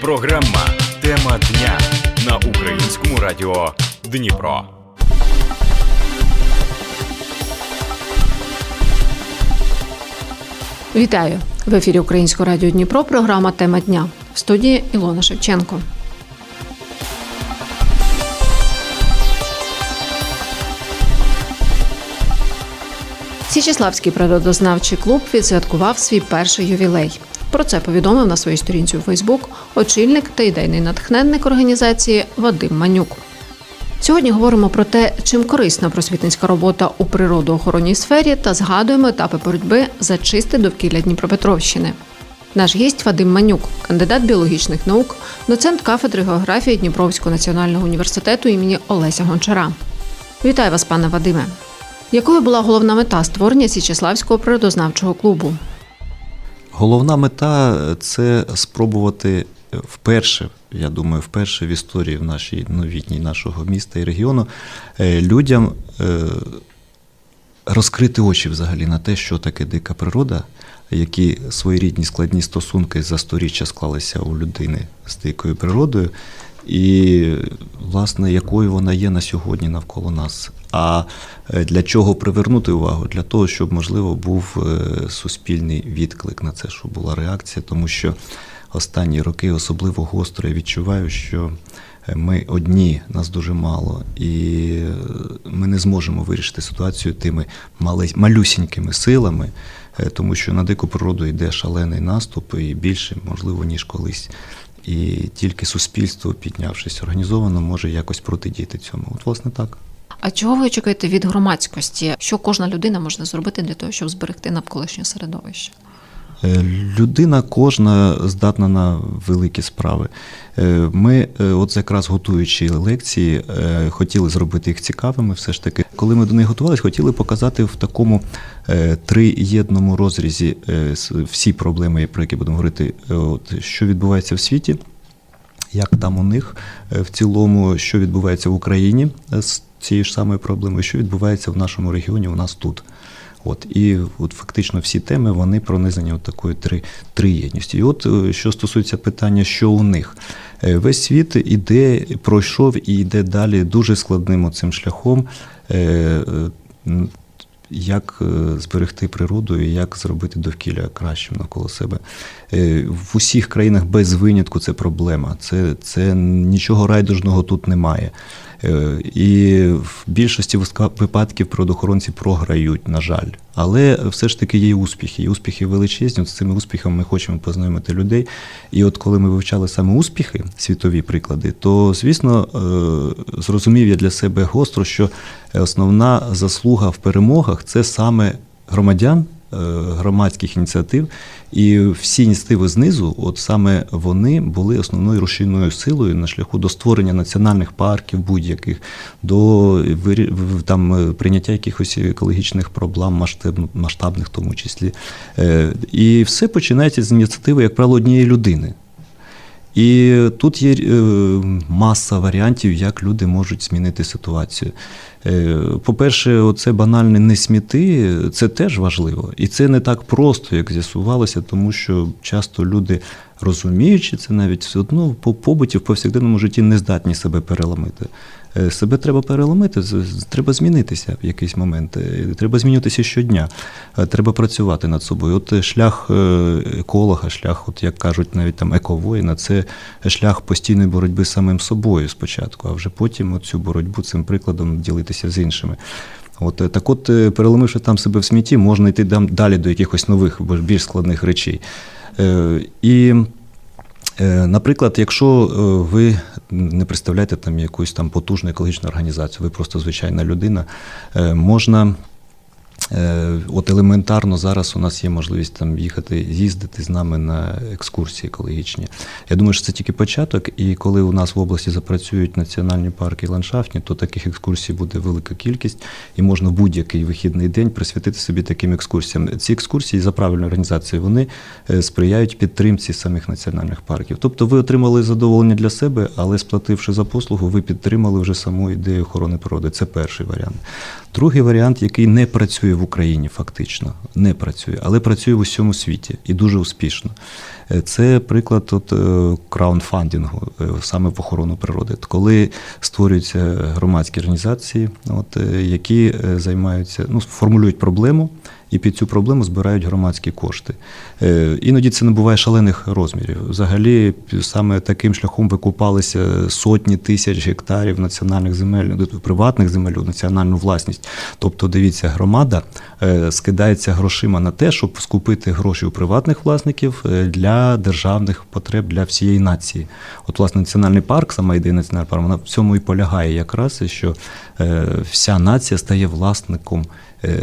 Програма Тема дня на українському радіо Дніпро. Вітаю в ефірі Українського радіо Дніпро. Програма Тема дня в студії Ілона Шевченко. Січеславський природознавчий клуб відсвяткував свій перший ювілей. Про це повідомив на своїй сторінці у Фейсбук очільник та ідейний натхненник організації Вадим Манюк. Сьогодні говоримо про те, чим корисна просвітницька робота у природоохоронній сфері та згадуємо етапи боротьби за чисте довкілля Дніпропетровщини. Наш гість Вадим Манюк, кандидат біологічних наук, доцент кафедри географії Дніпровського національного університету імені Олеся Гончара. Вітаю вас, пане Вадиме. Якою була головна мета створення Січеславського природознавчого клубу? Головна мета це спробувати вперше, я думаю, вперше в історії в нашій новітній нашого міста і регіону е, людям е, розкрити очі взагалі на те, що таке дика природа, які своєрідні складні стосунки за сторіччя склалися у людини з дикою природою, і, власне, якою вона є на сьогодні навколо нас. А е, для чого привернути увагу? Для того, щоб, можливо, був е, суспільний відклик на це, щоб була реакція, тому що останні роки особливо гостро я відчуваю, що е, ми одні, нас дуже мало, і ми не зможемо вирішити ситуацію тими малюсінькими силами, тому що на дику природу йде шалений наступ і більше, можливо, ніж колись. І тільки суспільство, піднявшись організовано, може якось протидіяти цьому. От, власне, так. А чого ви очікуєте від громадськості? Що кожна людина може зробити для того, щоб зберегти навколишнє середовище? Е, Людина кожна здатна на великі справи. Е, Ми, е, от якраз готуючи лекції, хотіли зробити їх цікавими. Все ж таки, коли ми до них готувалися, хотіли показати в такому триєдному розрізі всі проблеми, про які будемо говорити, от, що відбувається в світі. Як там у них в цілому, що відбувається в Україні з цією ж самою проблемою, що відбувається в нашому регіоні, у нас тут. От і от фактично всі теми вони пронизані от такою три, триєдністю. І от е, що стосується питання, що у них, Е, весь світ іде, пройшов і йде далі дуже складним оцим шляхом. е, як зберегти природу і як зробити довкілля кращим навколо себе. В усіх країнах без винятку це проблема. Це, це нічого райдужного тут немає. Е, І в більшості випадків природоохоронці програють, на жаль. Але все ж таки є успіхи. І успіхи величезні. От з цими успіхами ми хочемо познайомити людей. І от коли ми вивчали саме успіхи, світові приклади, то звісно е, зрозумів я для себе гостро, що основна заслуга в перемогах це саме громадян. Е, Громадських ініціатив, і всі ініціативи знизу, от саме вони були основною рушійною силою на шляху до створення національних парків будь-яких, до там е, прийняття якихось екологічних проблем, масштаб, масштабних в тому числі. Е, І все починається з ініціативи, як правило, однієї людини. І тут є е, маса варіантів, як люди можуть змінити ситуацію. Е, По-перше, оце банальне не сміти, це теж важливо. І це не так просто, як з'ясувалося, тому що часто люди, розуміючи це, навіть все одно по побуті в повсякденному житті не здатні себе переламити. Е, Себе треба переломити, треба змінитися в якийсь момент. Е, Треба змінюватися щодня. Е, Треба працювати над собою. От шлях еколога, шлях, от як кажуть, навіть там ековоїна, це шлях постійної боротьби з самим собою спочатку, а вже потім цю боротьбу цим прикладом ділитися з іншими. От так, от, переломивши там себе в смітті, можна йти далі до якихось нових, більш складних речей. І Наприклад, якщо е, ви не представляєте там якусь там потужну екологічну організацію, ви просто звичайна людина, е, можна. Е, От елементарно зараз у нас є можливість там їхати, їздити з нами на екскурсії екологічні. Я думаю, що це тільки початок, і коли у нас в області запрацюють національні парки і ландшафтні, то таких екскурсій буде велика кількість, і можна будь-який вихідний день присвятити собі таким екскурсіям. Ці екскурсії за правильною організацією вони е, сприяють підтримці самих національних парків. Тобто ви отримали задоволення для себе, але сплативши за послугу, ви підтримали вже саму ідею охорони природи. Це перший варіант. Другий варіант, який не працює в Україні, фактично, не працює, але працює в усьому світі і дуже успішно. Е, Це приклад от, краунфандингу, е, саме в охорону природи. Коли створюються громадські організації, от, е, які е, займаються, ну, формулюють проблему. І під цю проблему збирають громадські кошти. Е, Іноді це набуває шалених розмірів. Взагалі, саме таким шляхом викупалися сотні тисяч гектарів національних земель, ну, приватних земель у національну власність. Тобто, дивіться, громада е, скидається грошима на те, щоб скупити гроші у приватних власників е, для державних потреб для всієї нації. От, власне, національний парк, сама ідея національного парку, вона в цьому і полягає якраз, що вся нація стає власником. Е,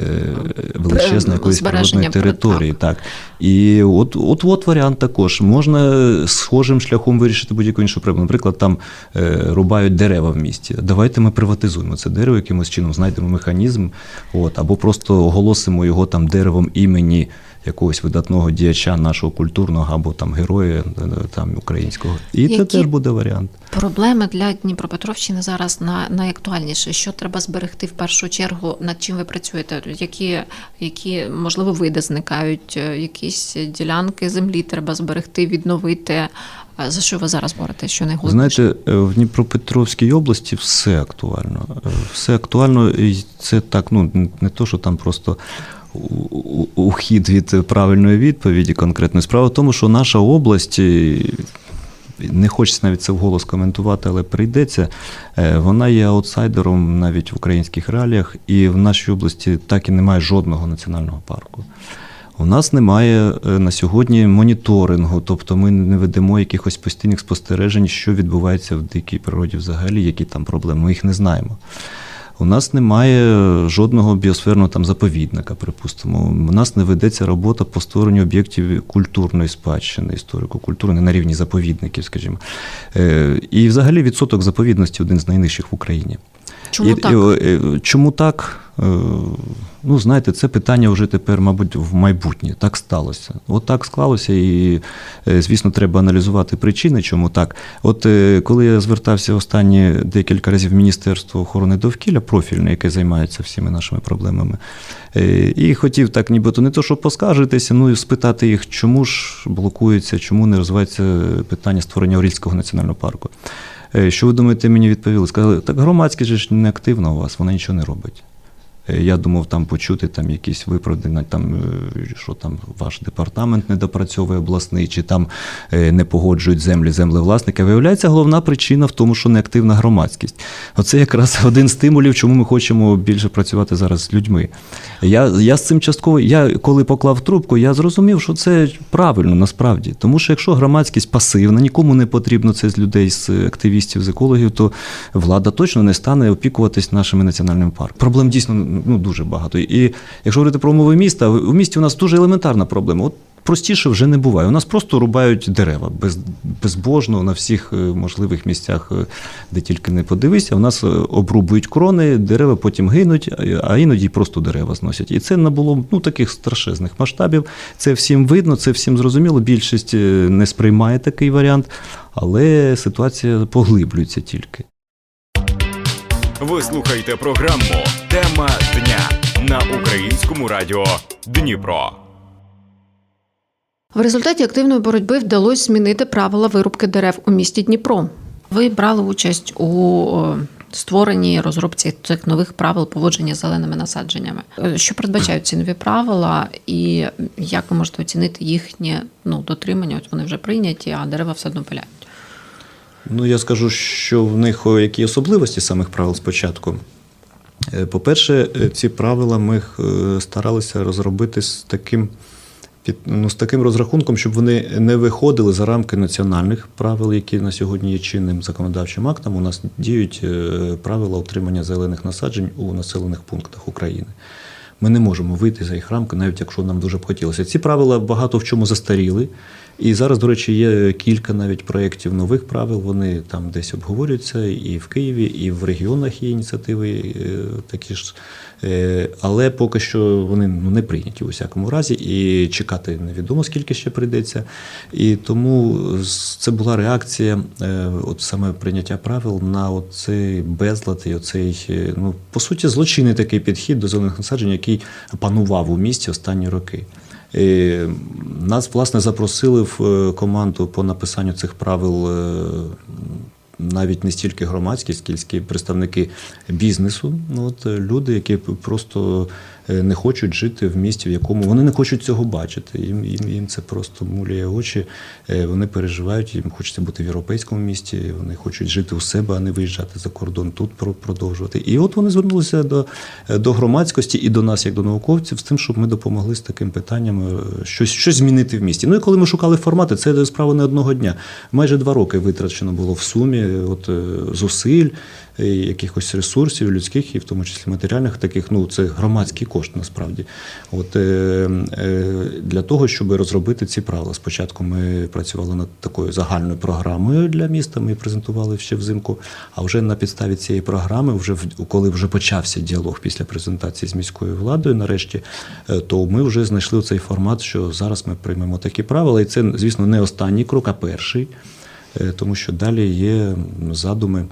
Величезної якоїсь збереження природної території, так. І от, от, от варіант також. Можна схожим шляхом вирішити будь-яку іншу проблему. Наприклад, там е, рубають дерева в місті. Давайте ми приватизуємо це дерево якимось чином, знайдемо механізм, от, або просто оголосимо його там деревом імені якогось видатного діяча нашого культурного або там героя е, там, українського. І це теж буде варіант. Проблеми для Дніпропетровщини зараз на, найактуальніше. Що треба зберегти в першу чергу, над чим ви працюєте? Які, які можливо види зникають, е, якісь ділянки землі треба зберегти, відновити. А За що ви зараз боретесь? Що найголовніше? Знаєте, е, в Дніпропетровській області все актуально. Е, Все актуально, і це так, ну не то, що там просто ухід від правильної відповіді конкретної. Справа в тому, що наша область. Не хочеться навіть це вголос коментувати, але прийдеться. Е, Вона є аутсайдером навіть в українських реаліях, і в нашій області так і немає жодного національного парку. У нас немає е, на сьогодні моніторингу, тобто ми не ведемо якихось постійних спостережень, що відбувається в дикій природі взагалі, які там проблеми. Ми їх не знаємо. У нас немає жодного біосферного там заповідника, припустимо. У нас не ведеться робота по створенню об'єктів культурної спадщини, історико-культурної на рівні заповідників, скажімо. Е, І взагалі відсоток заповідності один з найнижчих в Україні. Чому І- так? і, е, чому так? Е, Ну, знаєте, це питання вже тепер, мабуть, в майбутнє. Так сталося. От так склалося, і, е, звісно, треба аналізувати причини, чому так. От е, коли я звертався останні декілька разів в Міністерство охорони довкілля, профільне, яке займається всіми нашими проблемами, і хотів так, нібито не то, щоб поскаржитися, ну і спитати їх, чому ж блокується, чому не розвивається питання створення Орільського національного парку. Е, Що ви думаєте, мені відповіли? Сказали, так громадське ж не активно у вас, вона нічого не робить. Е, Я думав там почути там якісь виправдання, там, е, що там ваш департамент не допрацьовує обласний, чи там е, не погоджують землі землевласники. Виявляється, головна причина в тому, що неактивна громадськість. Оце якраз один з стимулів, чому ми хочемо більше працювати зараз з людьми. Я, я з цим частково, я коли поклав трубку, я зрозумів, що це правильно насправді. Тому що якщо громадськість пасивна, нікому не потрібно це з людей, з активістів, з екологів, то влада точно не стане опікуватись нашими національними парками. Проблем дійсно ну, дуже багато. І якщо говорити про умови міста, в місті у нас дуже елементарна проблема. От простіше вже не буває. У нас просто рубають дерева без, безбожно на всіх е, можливих місцях, е, де тільки не подивися. У нас е, обрубують крони, дерева потім гинуть, а- іноді просто дерева зносять. І це набуло ну, таких страшезних масштабів. Це всім видно, це всім зрозуміло. Більшість не сприймає такий варіант, але ситуація поглиблюється тільки. Ви слухаєте програму Тема дня на українському радіо Дніпро. В результаті активної боротьби вдалося змінити правила вирубки дерев у місті Дніпро. Ви брали участь у створенні розробці цих нових правил поводження з зеленими насадженнями. Е, Що передбачають ці нові правила, і як ви можете оцінити їхнє ну, дотримання? От вони вже прийняті, а дерева все одно пиляють. Ну, я скажу, що в них які особливості самих правил спочатку. Е, По-перше, е, ці правила ми е, старалися розробити з таким, під, ну, з таким розрахунком, щоб вони не виходили за рамки національних правил, які на сьогодні є чинним законодавчим актом. У нас діють правила утримання зелених насаджень у населених пунктах України. Ми не можемо вийти за їх рамки, навіть якщо нам дуже б хотілося. Ці правила багато в чому застаріли. І зараз, до речі, є кілька навіть проєктів нових правил. Вони там десь обговорюються і в Києві, і в регіонах є ініціативи е, такі ж. Е, Але поки що вони ну, не прийняті у всякому разі, і чекати невідомо скільки ще прийдеться. І тому це була реакція, е, от саме прийняття правил на оцей безлад і оцей, ну по суті, злочинний такий підхід до зелених насаджень, який панував у місті останні роки. Нас, власне, запросили в е, команду по написанню цих правил е, навіть не стільки громадські, скільки представники бізнесу. Ну, от, е, люди, які просто не хочуть жити в місті, в якому вони не хочуть цього бачити. Їм, їм, їм це просто муляє очі. Е, Вони переживають, їм хочеться бути в європейському місті, вони хочуть жити у себе, а не виїжджати за кордон тут продовжувати. І от вони звернулися до, е, до громадськості і до нас, як до науковців, з тим, щоб ми допомогли з таким питанням е, щось, щось змінити в місті. Ну і коли ми шукали формати, це справа не одного дня. Майже два роки витрачено було в сумі е, от, е, зусиль, е, якихось ресурсів, людських і в тому числі матеріальних, таких, ну це громадський кошт насправді. От, е, е, для того, щоб розробити ці правила. Спочатку ми працювали над такою загальною програмою для міста, ми презентували ще взимку. А вже на підставі цієї програми, вже коли вже почався діалог після презентації з міською владою, нарешті, е, то ми вже знайшли цей формат, що зараз ми приймемо такі правила. І це, звісно, не останній крок, а перший, тому що далі є задуми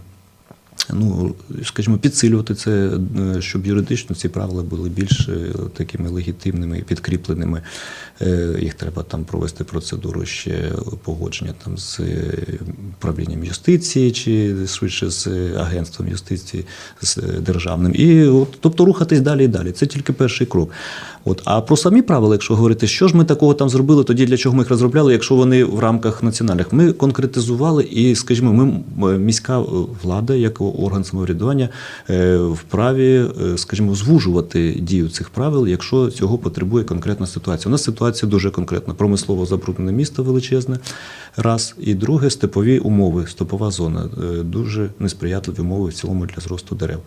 ну, скажімо, підсилювати це, е, щоб юридично ці правила були більш е, такими легітимними і підкріпленими. Е, Їх треба там провести процедуру ще погодження там з управлінням юстиції чи швидше з агентством юстиції з державним. І от, тобто рухатись далі і далі. Це тільки перший крок. От, а про самі правила, якщо говорити, що ж ми такого там зробили, тоді для чого ми їх розробляли, якщо вони в рамках національних, ми конкретизували і, скажімо, ми міська влада, як орган самоврядування, е, вправі, е, скажімо, звужувати дію цих правил, якщо цього потребує конкретна ситуація. У нас ситуація дуже конкретна. Промислово забруднене місто величезне, раз. І друге, степові умови, степова зона. Е, Дуже несприятливі умови в цілому для зросту дерев.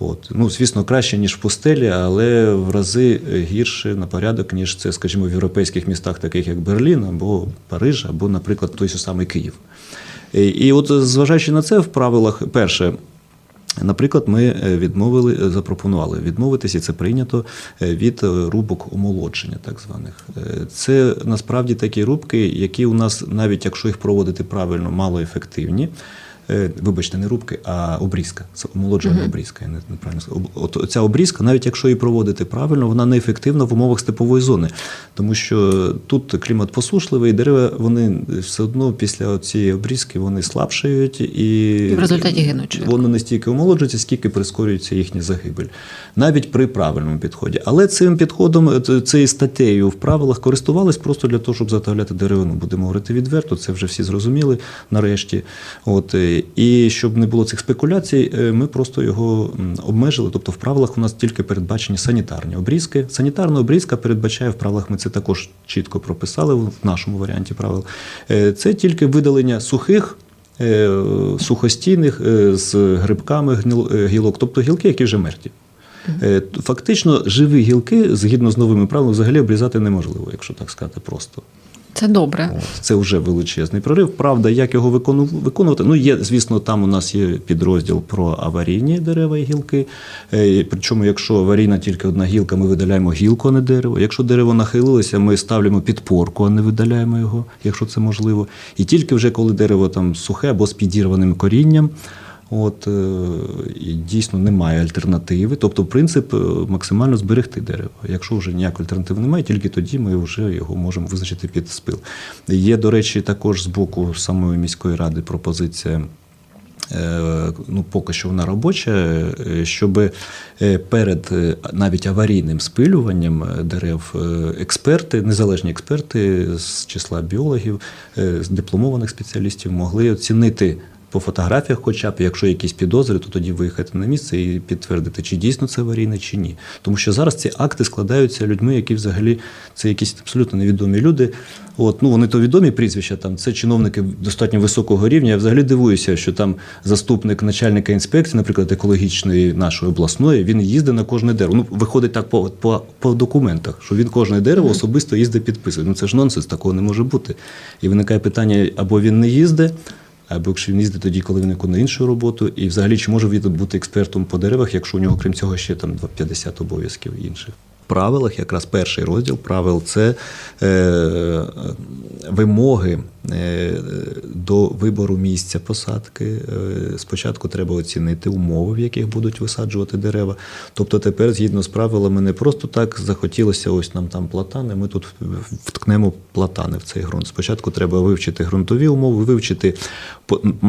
От. Ну, звісно, краще, ніж в пустелі, але в рази гірше на порядок, ніж це, скажімо, в європейських містах, таких як Берлін або Париж, або, наприклад, той самий Київ. І, і от зважаючи на це в правилах, перше. Наприклад, ми е, відмовили, е, запропонували відмовитися, і це прийнято е, від е, рубок омолодження, так званих. Е, Це насправді такі рубки, які у нас, навіть якщо їх проводити правильно, малоефективні. Е, Вибачте, не рубки, а обрізка. Це омолоджувальна обрізка. Я не- неправильно сказав. От ця обрізка, навіть якщо її проводити правильно, вона неефективна в умовах степової зони, тому що тут клімат посушливий, дерева вони все одно після цієї обрізки вони слабшають і, І в результаті гинуть. Вони не стільки омолоджуються, скільки прискорюється їхня загибель, навіть при правильному підході. Але цим підходом, е, цією статтею в правилах користувались просто для того, щоб заготовляти деревину. Будемо говорити відверто, це вже всі зрозуміли нарешті. От, і щоб не було цих спекуляцій, е, ми просто його обмежили. Тобто в правилах у нас тільки передбачені санітарні обрізки. Санітарна обрізка передбачає в правилах, ми це також чітко прописали в нашому варіанті правил. Е, Це тільки видалення сухих е, сухостійних з грибками гілок, тобто гілки, які вже мертві. Фактично, живі гілки, згідно з новими правилами, взагалі обрізати неможливо, якщо так сказати просто. Це добре. Це вже величезний прорив. Правда, як його виконувати? Ну, є, звісно, там у нас є підрозділ про аварійні дерева і гілки. Е, Причому, якщо аварійна тільки одна гілка, ми видаляємо гілку, а не дерево. Якщо дерево нахилилося, ми ставимо підпорку, а не видаляємо його, якщо це можливо. І тільки вже коли дерево там сухе або з підірваним корінням. От е, і дійсно немає альтернативи. Тобто, принцип е, максимально зберегти дерево. Якщо вже ніякої альтернативи немає, тільки тоді ми вже його можемо визначити під спил. Є, до речі, також з боку самої міської ради пропозиція. е, Ну, поки що вона робоча, щоб перед навіть аварійним спилюванням дерев експерти, незалежні експерти з числа біологів, з дипломованих спеціалістів могли оцінити по фотографіях, хоча б, якщо якісь підозри, то тоді виїхати на місце і підтвердити, чи дійсно це аварійне, чи ні. Тому що зараз ці акти складаються людьми, які взагалі це якісь абсолютно невідомі люди. От, ну, вони то відомі прізвища, там це чиновники достатньо високого рівня. Я взагалі дивуюся, що там заступник начальника інспекції, наприклад, екологічної нашої обласної, він їздить на кожне дерево. Ну, виходить так по, по, по документах, що він кожне дерево особисто їздить підписує. Ну це ж нонсенс, такого не може бути. І виникає питання: або він не їздить. Або якщо він їздить тоді, коли він виконує іншу роботу, і взагалі чи може він бути експертом по деревах, якщо у нього, крім цього, ще там 50 обов'язків інших. Правилах якраз перший розділ правил це е, вимоги до вибору місця посадки. Е, спочатку треба оцінити умови, в яких будуть висаджувати дерева. Тобто тепер, згідно з правилами, не просто так захотілося ось нам там платани, ми тут вткнемо платани в цей ґрунт. Спочатку треба вивчити ґрунтові умови, вивчити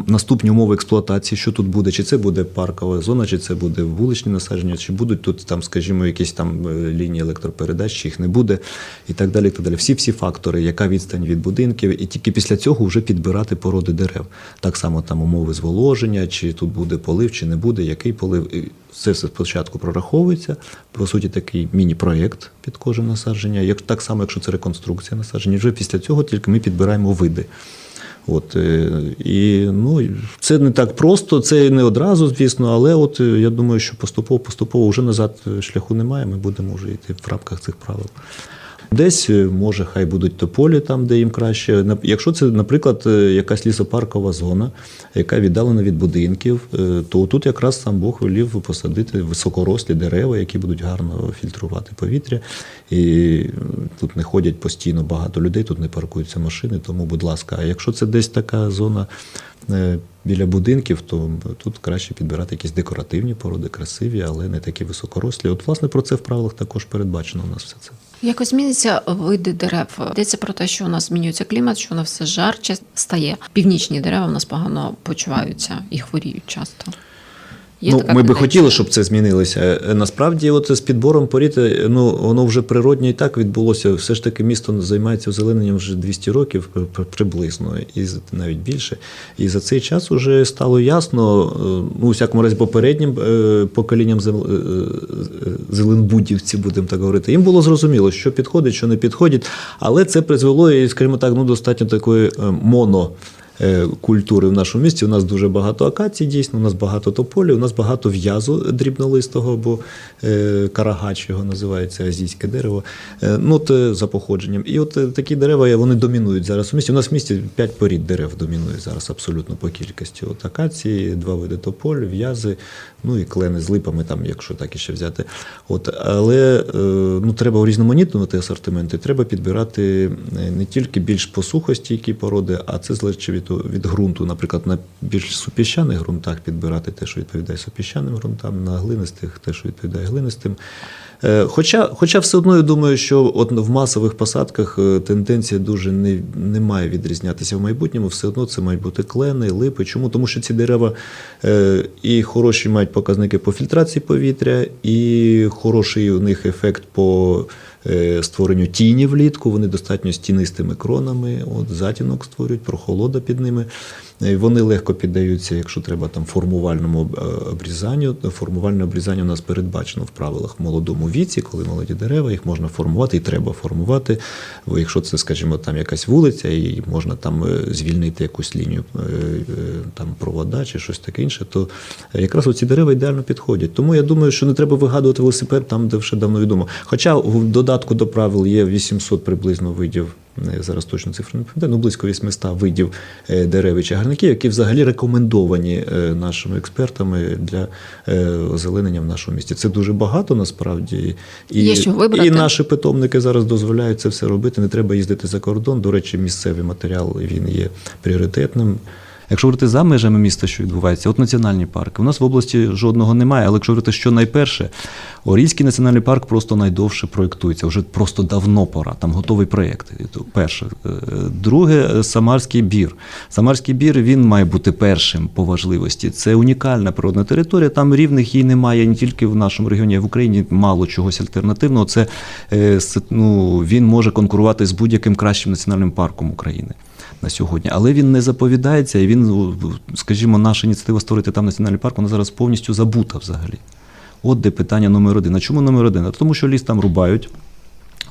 наступні умови експлуатації, що тут буде, чи це буде паркова зона, чи це буде вуличні насадження, чи будуть тут там, скажімо, якісь там е, лінії електропередач, чи їх не буде, і так далі. І так далі. Всі всі фактори, яка відстань від будинків, і тільки після цього вже підбирати породи дерев. Так само там умови зволоження, чи тут буде полив, чи не буде, який полив. Це все спочатку прораховується. По суті, такий міні-проєкт під кожне насадження. Як так само, якщо це реконструкція насадження, вже після цього тільки ми підбираємо види. От, е, і ну, це не так просто, це не одразу, звісно, але от е, я думаю, що поступово поступово вже назад шляху немає. Ми будемо вже йти в рамках цих правил. Десь е, може хай будуть тополі там, де їм краще. Якщо це, наприклад, е, якась лісопаркова зона, яка віддалена від будинків, е, то тут якраз сам Бог велів посадити високорослі дерева, які будуть гарно фільтрувати повітря. І тут не ходять постійно багато людей, тут не паркуються машини. Тому, будь ласка, а якщо це десь така зона біля будинків, то тут краще підбирати якісь декоративні породи, красиві, але не такі високорослі. От, власне, про це в правилах також передбачено у нас все це. Якось зміняться види дерев. Йдеться про те, що у нас змінюється клімат, що воно все жарче стає. Північні дерева в нас погано почуваються і хворіють часто. Є ну, така ми би хотіли, щоб це змінилося. Е, Насправді, от з підбором порід, е, ну воно вже природньо і так відбулося. Все ж таки, місто займається озелененням вже 200 років при- приблизно, і навіть більше. І за цей час вже стало ясно, е, ну, у всякому разі, попереднім е, поколінням зел- е, е, зеленбудівців, будемо так говорити, їм було зрозуміло, що підходить, що не підходить, але це призвело, і, скажімо так, ну, достатньо такої е, моно е, культури в нашому місті. У нас дуже багато акацій, дійсно, у нас багато тополів, у нас багато в'язу дрібнолистого, або е, карагач його називається азійське дерево. Е, ну, от, е, за походженням. І от е, такі дерева вони домінують зараз у місті. У нас в місті 5 порід дерев домінує зараз абсолютно по кількості. От акації, два види тополь, в'язи, ну і клени з липами, там, якщо так іще взяти. От, але е, ну, треба урізноманітнувати асортименти, треба підбирати е, не тільки більш посухостійкі породи, а це залежить від, від ґрунту. Наприклад, на більш супіщаних ґрунтах підбирати те, що відповідає супіщаним ґрунтам, на глинистих те, що відповідає глинистим. Е, Хоча, хоча все одно я думаю, що от в масових посадках е, тенденція дуже не, не має відрізнятися в майбутньому. Все одно це мають бути клени, липи. Чому? Тому що ці дерева е, і хороші мають показники по фільтрації повітря, і хороший у них ефект по створенню тіні влітку. Вони достатньо стінистими кронами, от затінок створюють, прохолода під ними. Вони легко піддаються, якщо треба там формувальному е, обрізанню. Формувальне обрізання у нас передбачено в правилах в молодому віці, коли молоді дерева, їх можна формувати і треба формувати. Якщо це, скажімо, там якась вулиця, і можна там е, звільнити якусь лінію е, там провода чи щось таке інше, то якраз оці дерева ідеально підходять. Тому я думаю, що не треба вигадувати велосипед там, де вже давно відомо. Хоча в додатку до правил є 800 приблизно видів. Я зараз точно цифру не пам'ятаю, ну близько 800 видів е, дерев і чагарників, які взагалі рекомендовані е, нашими експертами для е, озеленення в нашому місті. Це дуже багато насправді. І, Є що вибрати. і наші питомники зараз дозволяють це все робити. Не треба їздити за кордон. До речі, місцевий матеріал він є пріоритетним. Якщо говорити за межами міста, що відбувається, от національні парки. У нас в області жодного немає, але якщо говорити, що найперше, Орільський національний парк просто найдовше проєктується. Вже просто давно пора. Там готовий проєкт. Перше. Е, Друге, е, Самарський бір. Самарський бір він має бути першим по важливості. Це унікальна природна територія. Там рівних їй немає не тільки в нашому регіоні, а в Україні мало чогось альтернативного. Це е, ну, він може конкурувати з будь-яким кращим національним парком України. На сьогодні, але він не заповідається, і він, скажімо, наша ініціатива створити там національний парк, вона зараз повністю забута взагалі. От де питання номер один. А чому номер один? А тому, що ліс там рубають.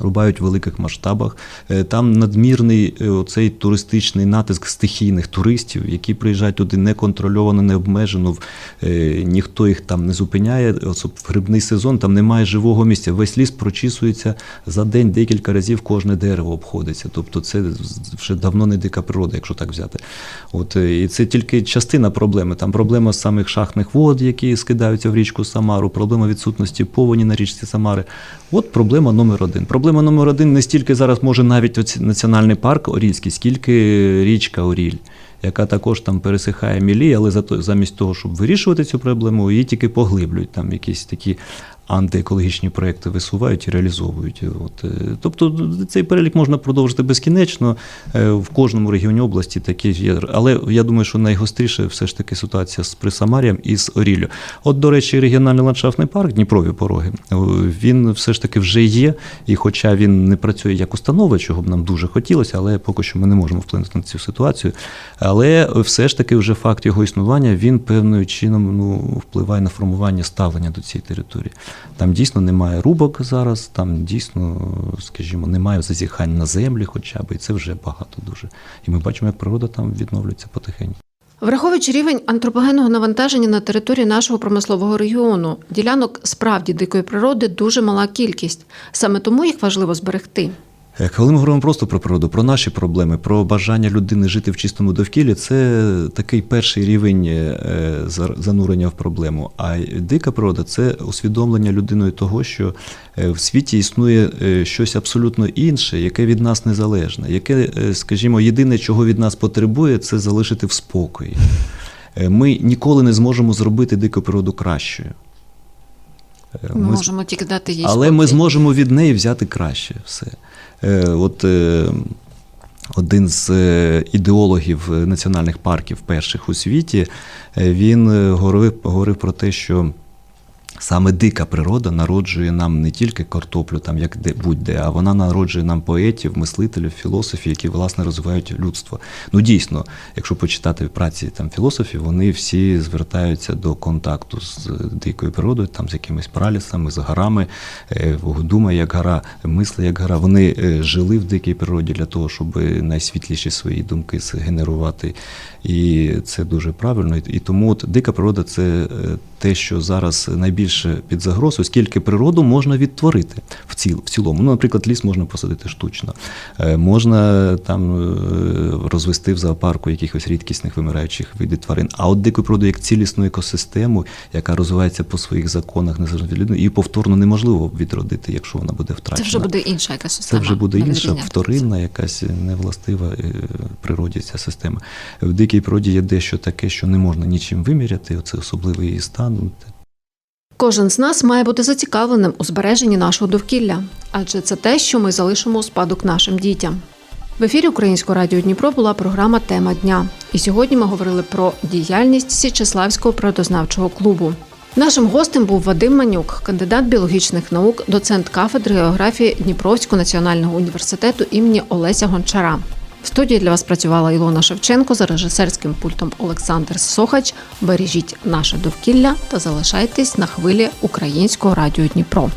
Рубають в великих масштабах. Е, Там надмірний е, оцей туристичний натиск стихійних туристів, які приїжджають туди неконтрольовано, необмежено. е, Ніхто їх там не зупиняє. В грибний сезон там немає живого місця. Весь ліс прочісується за день декілька разів кожне дерево обходиться. Тобто це вже давно не дика природа, якщо так взяти. От, і це тільки частина проблеми. Там проблема самих шахтних вод, які скидаються в річку Самару, проблема відсутності повені на річці Самари. От проблема номер один. Номер один не стільки зараз може навіть національний парк Орільський, скільки річка Оріль. Яка також там пересихає мілі, але замість того, щоб вирішувати цю проблему, її тільки поглиблюють. Там якісь такі антиекологічні проекти висувають і реалізовують. От, е, тобто цей перелік можна продовжити безкінечно. Е, В кожному регіоні області такі є. Але я думаю, що найгостріше все ж таки ситуація з Присамар'ям і з Оріллю. От, до речі, регіональний ландшафтний парк Дніпрові пороги, е, він все ж таки вже є. І хоча він не працює як установа, чого б нам дуже хотілося, але поки що ми не можемо вплинути на цю ситуацію. Але все ж таки, вже факт його існування він певною чином ну, впливає на формування ставлення до цієї території. Там дійсно немає рубок зараз, там дійсно, скажімо, немає зазіхань на землі, хоча б, і це вже багато дуже. І ми бачимо, як природа там відновлюється потихеньку. Враховуючи рівень антропогенного навантаження на території нашого промислового регіону, ділянок справді дикої природи дуже мала кількість. Саме тому їх важливо зберегти. Е, Коли ми говоримо просто про природу, про наші проблеми, про бажання людини жити в чистому довкіллі, це такий перший рівень е, занурення в проблему. А дика природа це усвідомлення людиною того, що е, в світі існує щось абсолютно інше, яке від нас незалежне, яке, скажімо, єдине, чого від нас потребує, це залишити в спокої. Ми ніколи не зможемо зробити дику природу кращою. Ми ми можемо тільки дати їй але ми зможемо від неї взяти краще все. Е, от е, один з е, ідеологів національних парків перших у світі, він говорив, говорив про те, що. Саме дика природа народжує нам не тільки картоплю, там як де будь-де, а вона народжує нам поетів, мислителів, філософів, які власне розвивають людство. Ну дійсно, якщо почитати праці там філософів, вони всі звертаються до контакту з дикою природою, там з якимись пралісами, з горами. Е, Думає як гора, мисли як гора. Вони е, жили в дикій природі для того, щоб найсвітліші свої думки згенерувати. І це дуже правильно. І- тому от дика природа це е, те, що зараз найбільше під загрозою, скільки природу можна відтворити в, ціл, в цілому. Ну, наприклад, ліс можна посадити штучно, Е, можна там е, розвести в зоопарку якихось рідкісних вимираючих видів тварин. А от дику природу як цілісну екосистему, яка розвивається по своїх законах, незалежно від людини, її повторно неможливо відродити, якщо вона буде Це вже буде інша якась система. Це вже буде інша, вторинна, якась невластива е, природі ця система. В дикій природі є дещо таке, що не можна нічим виміряти. Оце особливий її стан. Кожен з нас має бути зацікавленим у збереженні нашого довкілля, адже це те, що ми залишимо у спадок нашим дітям. В ефірі Українського радіо Дніпро була програма Тема дня. І сьогодні ми говорили про діяльність Січеславського природознавчого клубу. Нашим гостем був Вадим Манюк, кандидат біологічних наук, доцент кафедри географії Дніпровського національного університету імені Олеся Гончара. В студії для вас працювала Ілона Шевченко за режисерським пультом Олександр Сохач. Бережіть наше довкілля та залишайтесь на хвилі Українського радіо Дніпро.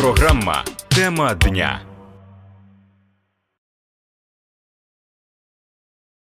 Програма Тема дня